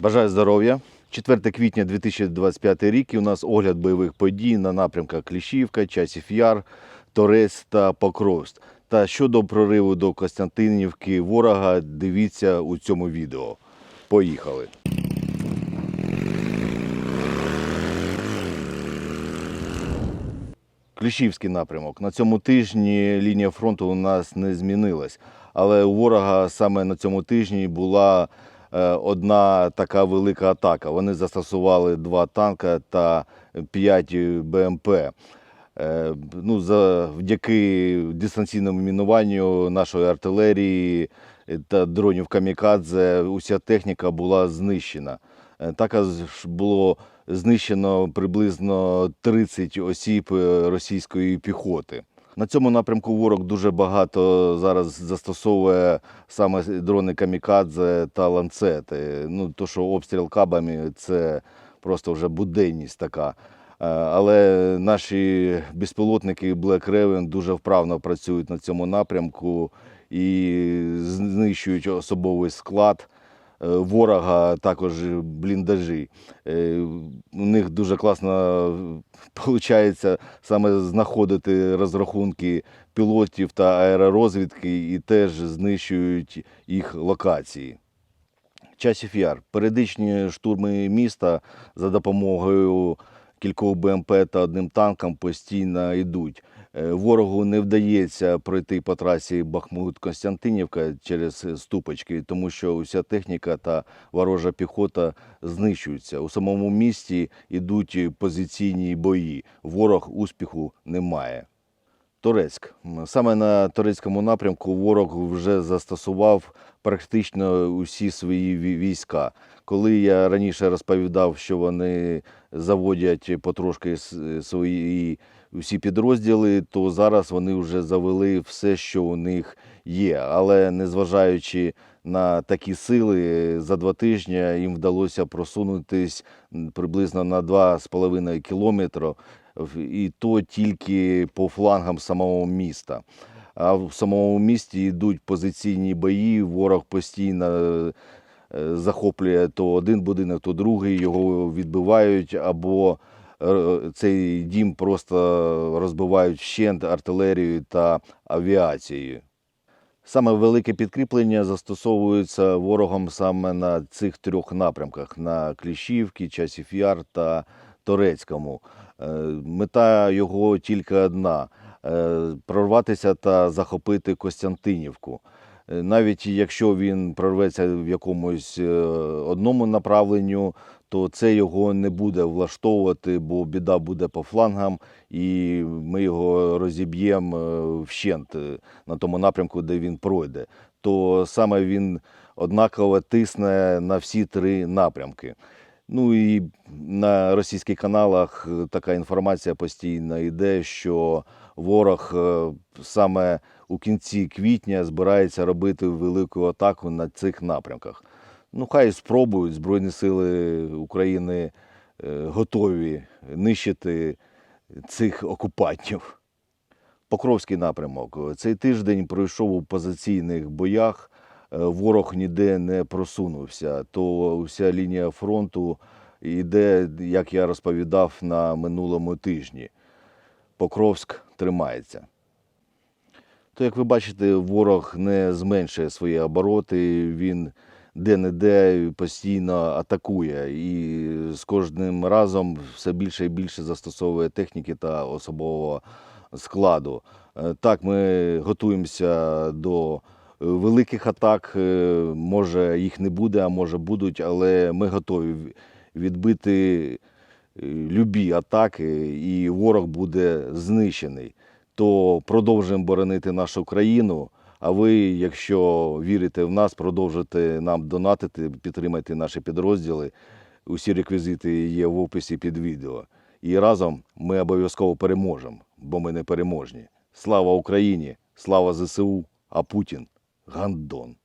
Бажаю здоров'я. 4 квітня 2025 рік і у нас огляд бойових подій на напрямках Кліщівка, Часів Яр, Торець та Покровськ. Та щодо прориву до Костянтинівки ворога, дивіться у цьому відео. Поїхали. Кліщівський напрямок. На цьому тижні лінія фронту у нас не змінилась. Але у ворога саме на цьому тижні була одна така велика атака. Вони застосували два танка та п'ять БМП. Е, Ну, завдяки дистанційному мінуванню нашої артилерії та дронів Камікадзе уся техніка була знищена. Е, Також було знищено приблизно 30 осіб е, російської піхоти. На цьому напрямку ворог дуже багато зараз застосовує саме дрони камікадзе та ланцети. Ну, то, що обстріл кабами це просто вже буденність така. Е, Але наші безпілотники Black Raven дуже вправно працюють на цьому напрямку і знищують особовий склад ворога, також бліндажі. Е, У них дуже класно виходить саме знаходити розрахунки пілотів та аеророзвідки і теж знищують їх локації. Часів Яр. Періодичні штурми міста за допомогою кількох БМП та одним танком постійно йдуть. Е, Ворогу не вдається пройти по трасі Бахмут-Константинівка через ступочки, тому що уся техніка та ворожа піхота знищуються. У самому місті йдуть позиційні бої. Ворог успіху не має. Торецьк. Саме на Торецькому напрямку ворог вже застосував практично усі свої війська. Коли я раніше розповідав, що вони заводять потрошки свої всі підрозділи, то зараз вони вже завели все, що у них є. Але незважаючи на такі сили, за два тижні їм вдалося просунутись приблизно на 2,5 кілометри і то тільки по флангам самого міста. А в самому місті йдуть позиційні бої, ворог постійно е, захоплює то один будинок, то другий, його відбивають, або е, цей дім просто розбивають вщент артилерією та авіацією. Саме велике підкріплення застосовується ворогом саме на цих трьох напрямках: на Кліщівці, Часів Яр та Торецькому. Е, Мета його тільки одна е, прорватися та захопити Костянтинівку. Е, Навіть якщо він прорветься в якомусь одному направленню, то це його не буде влаштовувати, бо біда буде по флангам, і ми його розіб'ємо вщент на тому напрямку, де він пройде. То саме він однаково тисне на всі три напрямки. Ну і на російських каналах е, така інформація постійно йде, що ворог е, саме у кінці квітня збирається робити велику атаку на цих напрямках. Ну, хай спробують Збройні Сили України е, готові нищити цих окупантів. Покровський напрямок. Цей тиждень пройшов у позиційних боях. Е, Ворог ніде не просунувся. То вся лінія фронту йде, як я розповідав на минулому тижні. Покровськ тримається. То, як ви бачите, ворог не зменшує свої обороти, він де-не-де постійно атакує і з кожним разом все більше і більше застосовує техніки та особового складу. Е, Так, ми готуємося до великих атак. Е, Може, їх не буде, а може будуть, але ми готові відбити е, любі атаки, і ворог буде знищений. То продовжуємо боронити нашу країну. А ви, якщо вірите в нас, продовжуйте нам донатити, підтримайте наші підрозділи. Усі реквізити є в описі під відео. І разом ми обов'язково переможемо, бо ми не переможні. Слава Україні! Слава ЗСУ! А Путін гандон!